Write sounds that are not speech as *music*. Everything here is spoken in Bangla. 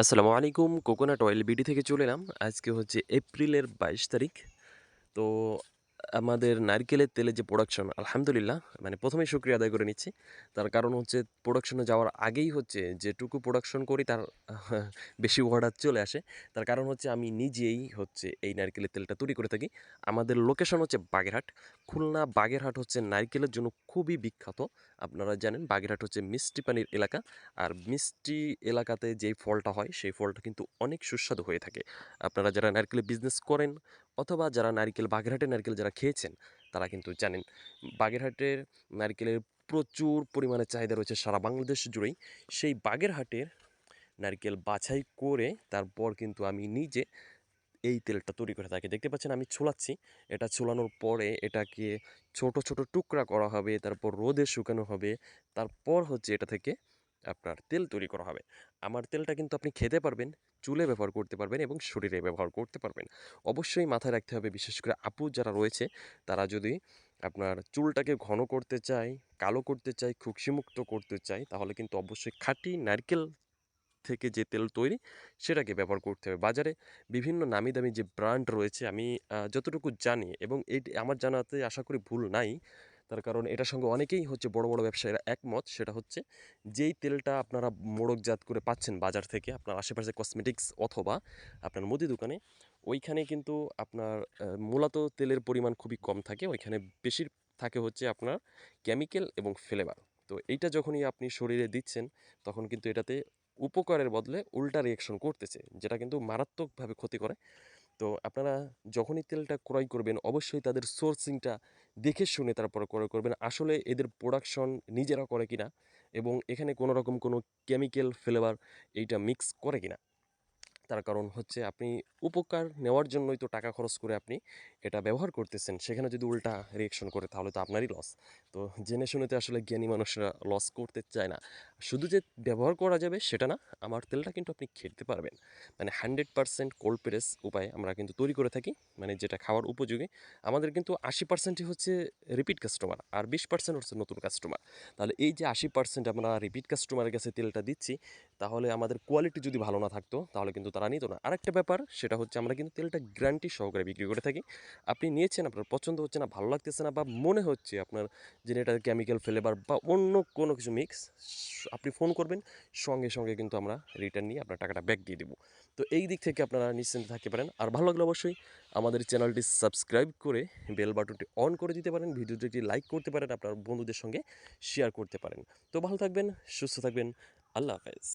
আসসালামু আলাইকুম। কোকোনাট অয়েল বিডি থেকে চলে এলাম। আজকে হচ্ছে এপ্রিলের বাইশ তারিখ। তো আমাদের নারকেলের তেলের যে প্রোডাকশন আলহামদুলিল্লাহ মানে প্রথমেই শুক্রিয়া আদায় করে নিচ্ছি। তার কারণ হচ্ছে প্রোডাকশনে যাওয়ার আগেই হচ্ছে যেটুকু প্রোডাকশন করি তার *laughs* বেশি অর্ডার চলে আসে। তার কারণ হচ্ছে আমি নিজেই হচ্ছে এই নারকেলের তেলটা তৈরি করে থাকি। আমাদের লোকেশন হচ্ছে বাগেরহাট। খুলনা বাগেরহাট হচ্ছে নারকেলের জন্য খুবই বিখ্যাত। আপনারা জানেন বাগেরহাট হচ্ছে মিষ্টি পানির এলাকা। আর মিষ্টি এলাকাতে যেই ফলটা হয় সেই ফলটা কিন্তু অনেক সুস্বাদু হয়ে থাকে। আপনারা যারা নারকেলের বিজনেস করেন অথবা যারা নারকেল, বাগেরহাটের নারকেল যারা খেয়েছেন, তারা কিন্তু জানেন, বাগেরহাটের নারকেলের প্রচুর পরিমাণে চাহিদা রয়েছে সারা বাংলাদেশ জুড়েই। সেই বাগেরহাটের নারকেল বাছাই করে তারপর কিন্তু আমি নিজে এই তেলটা তৈরি করে থাকি। দেখতে পাচ্ছেন আমি ছোলাচ্ছি, এটা ছোলানোর পরে এটাকে ছোট ছোট টুকরা করা হবে, তারপর রোদে শুকানো হবে, তারপর হচ্ছে এটা থেকে আপনার তেল তৈরি করা হবে। আমার তেলটা কিন্তু আপনি খেতে পারবেন, চুলে ব্যবহার করতে পারবেন এবং শরীরে ব্যবহার করতে পারবেন। অবশ্যই মাথায় রাখতে হবে, বিশেষ করে আপু যারা রয়েছে, তারা যদি আপনার চুলটাকে ঘন করতে চায়, কালো করতে চায় খুকশিমুক্ত করতে চায়, তাহলে কিন্তু অবশ্যই খাঁটি নারকেল থেকে যে তেল তৈরি, সেটাকে ব্যবহার করতে হবে। বাজারে বিভিন্ন নামি দামি যে ব্র্যান্ড রয়েছে, আমি যতটুকু জানি এবং এই আমার জানাতে আশা করি ভুল নাই তার কারণ এটার সঙ্গে অনেকেই হচ্ছে বড় বড় ব্যবসায়ীরা একমত। সেটা হচ্ছে যেই তেলটা আপনারা মোড়কজাত করে পাচ্ছেন বাজার থেকে, আপনার আশেপাশে কসমেটিক্স অথবা আপনার মুদি দোকানে, ওইখানে কিন্তু আপনার মূলত তেলের পরিমাণ খুবই কম থাকে। ওইখানে বেশির থাকে হচ্ছে আপনার কেমিক্যাল এবং ফ্লেভার তো এইটা যখনই আপনি শরীরে দিচ্ছেন, তখন কিন্তু এটাতে উপকারের বদলে উল্টা রিয়াকশন করতেছে, যেটা কিন্তু মারাত্মকভাবে ক্ষতি করে। তো আপনারা যখনই তেলটা ক্রয় করবেন, অবশ্যই তাদের সোর্সিংটা দেখে শুনে তারপর ক্রয় করবেন। আসলে এদের প্রোডাকশন নিজেরা করে কিনা এবং এখানে কোনো রকম কোনো কেমিক্যাল ফ্লেভার এইটা মিক্স করে কিনা। তার কারণ হচ্ছে আপনি উপকার নেওয়ার জন্যই তো টাকা খরচ করে আপনি এটা ব্যবহার করতেছেন। সেখানে যদি উল্টা রিয়েকশন করে, তাহলে তো আপনারই লস তো জেনে শুনে তো আসলে জ্ঞানী মানুষরা লস করতে চায় না। শুধু যে ব্যবহার করা যাবে সেটা না, আমার তেলটা কিন্তু আপনি খেতে পারবেন। মানে হান্ড্রেড পার্সেন্ট কোল্ড প্রেস উপায়ে আমরা কিন্তু তৈরি করে থাকি মানে যেটা খাওয়ার উপযোগী। আমাদের কিন্তু আশি পার্সেন্টই হচ্ছে রিপিট কাস্টমার আর বিশ পার্সেন্ট হচ্ছে নতুন কাস্টমার তাহলে এই যে আশি পার্সেন্ট আমরা রিপিট কাস্টমারের কাছে তেলটা দিচ্ছি, তাহলে আমাদের কোয়ালিটি যদি ভালো না থাকতো, তাহলে কিন্তু তারা নিত না। আরেকটা ব্যাপার, সেটা হচ্ছে আমরা কিন্তু তেলটা গ্যারান্টি সহকারে বিক্রি করে থাকি। আপনি নিয়েছেন, আপনার পছন্দ হচ্ছে না, ভালো লাগতেছে না, বা মনে হচ্ছে আপনার যে এটা কেমিক্যাল, ফ্লেভার, বা অন্য কোনো কিছু মিক্স আপনি ফোন করবেন, সঙ্গে সঙ্গে কিন্তু আমরা রিটার্ন নিয়ে আপনার টাকাটা ব্যাক দিয়ে দেবো। তো এই দিক থেকে আপনারা নিশ্চিন্তে থাকতে পারেন। আর ভালো লাগলে অবশ্যই আমাদের চ্যানেলটি সাবস্ক্রাইব করে বেল বাটনটি অন করে দিতে পারেন ভিডিওটি লাইক করতে পারেন, আপনার বন্ধুদের সঙ্গে শেয়ার করতে পারেন। তো ভালো থাকবেন, সুস্থ থাকবেন, আল্লাহ হাফেজ।